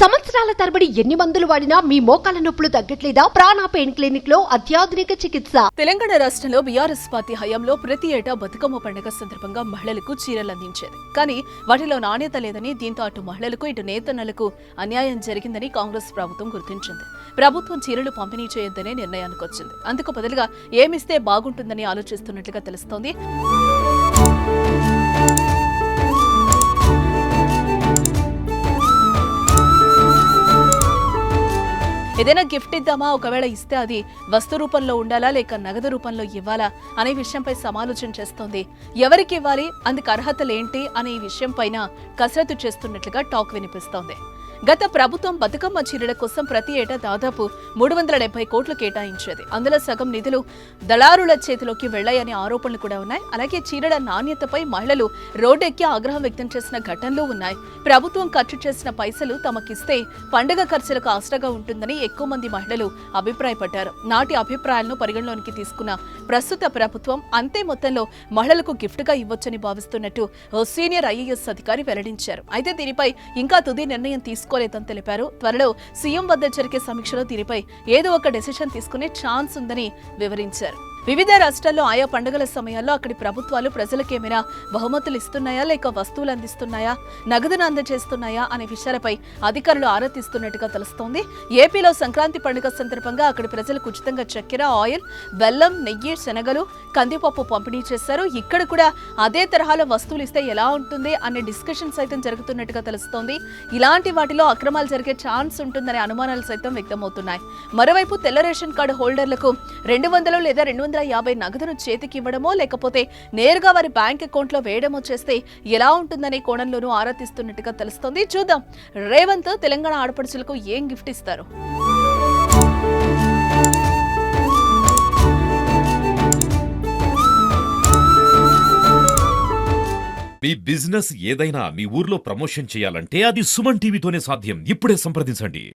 సంవత్సరాల తరబడి ఎన్ని మందులు వాడినా మీ మోకాల నొప్పులు తగ్గట్లేదా? ప్రాణ పెయిన్ క్లినిక్లో అత్యాధునిక చికిత్స. తెలంగాణ రాష్ట్రంలో బీఆర్ఎస్ పార్టీ హయాంలో ప్రతి ఏటా బతుకమ్మ పండుగ సందర్భంగా మహిళలకు చీరలు అందించేది. కానీ వాటిలో నాణ్యత లేదని దీంతో అటు మహిళలకు ఇటు నేతన్నలకు అన్యాయం జరిగిందని కాంగ్రెస్ ప్రభుత్వం గుర్తించింది. ప్రభుత్వం చీరలు పంపిణీ చేయొద్దనే నిర్ణయానికి వచ్చింది అందుకు బదులుగా ఏమిస్తే బాగుంటుందని ఆలోచిస్తున్నట్లుగా తెలుస్తోంది. ఏదైనా గిఫ్ట్ ఇద్దామా? ఒకవేళ ఇస్తే అది వస్తు రూపంలో ఉండాలా? లేక నగదు రూపంలో ఇవ్వాలా? అనే విషయంపై సమాలోచన చేస్తోంది. ఎవరికి ఇవ్వాలి? అందుకు అర్హతలేంటి అనే ఈ విషయం పైన కసరత్తు చేస్తున్నట్లుగా టాక్ వినిపిస్తోంది. గత ప్రభుత్వం బతుకమ్మ చీరల కోసం ప్రతి ఏటా దాదాపు మూడు వందల డెబ్బై కోట్లు కేటాయించేది. అందులో సగం నిధులు దళారుల చేతిలోకి వెళ్ళాయనే ఆరోపణలు కూడా ఉన్నాయి. అలాగే చీరల నాణ్యతపై మహిళలు రోడ్డెక్కి ఆగ్రహం వ్యక్తం చేసిన ఘటనలు ఉన్నాయి. ప్రభుత్వం ఖర్చు చేసిన పైసలు తమకిస్తే పండుగ ఖర్చులకు ఆసరాగా ఉంటుందని ఎక్కువ మంది మహిళలు అభిప్రాయపడ్డారు. నాటి అభిప్రాయాలను పరిగణలోనికి తీసుకున్న ప్రస్తుత ప్రభుత్వం అంతే మొత్తంలో మహిళలకు గిఫ్ట్గా ఇవ్వొచ్చని భావిస్తున్నట్టు సీనియర్ ఐఏఎస్ అధికారి వెల్లడించారు. అయితే దీనిపై ఇంకా తుది నిర్ణయం తీసుకు తీసుకోలేదని తెలిపారు. త్వరలో సీఎం వద్ద జరిగే సమీక్షలో దీనిపై ఏదో ఒక డెసిషన్ తీసుకునే ఛాన్స్ ఉందని వివరించారు. వివిధ రాష్ట్రాల్లో ఆయా పండుగల సమయాల్లో అక్కడి ప్రభుత్వాలు ప్రజలకేమైనా బహుమతులు ఇస్తున్నాయా లేక వస్తువులు అందిస్తున్నాయా? నగదును అందజేస్తున్నాయా? అనే విషయాలపై అధికారులు ఆరా తీస్తున్నట్టుగా తెలుస్తోంది. ఏపీలో సంక్రాంతి పండుగ సందర్భంగా అక్కడి ప్రజలకు ఉచితంగా చక్కెర ఆయిల్ బెల్లం నెయ్యి శనగలు కందిపప్పు పంపిణీ చేశారు. ఇక్కడ కూడా అదే తరహాలో వస్తువులు ఇస్తే ఎలా ఉంటుంది అనే డిస్కషన్ సైతం జరుగుతున్నట్టుగా తెలుస్తోంది. ఇలాంటి వాటిలో అక్రమాలు జరిగే ఛాన్స్ ఉంటుందనే అనుమానాలు సైతం వ్యక్తమవుతున్నాయి. మరోవైపు తెల్ల రేషన్ కార్డు హోల్డర్లకు రెండు వందలు లేదా రెండు వందల యాభై నగదును చేతికి ఇవ్వడమో లేకపోతే నేరుగా వారి బ్యాంక్ అకౌంట్లో వేయడమో చేస్తే ఎలా ఉంటుందనే కోణంలోనూ ఆరా తీస్తున్నట్టుగా తెలుస్తోంది. చూద్దాం. రేవంత్ తెలంగాణ ఆడపడుచులకు ఏం గిఫ్ట్ ఇస్తారు? మీ బిజినెస్ ఏదైనా మీ ఊర్లో ప్రమోషన్ చేయాలంటే అది సుమన్ టీవీతోనే సాధ్యం. ఇప్పుడే సంప్రదించండి.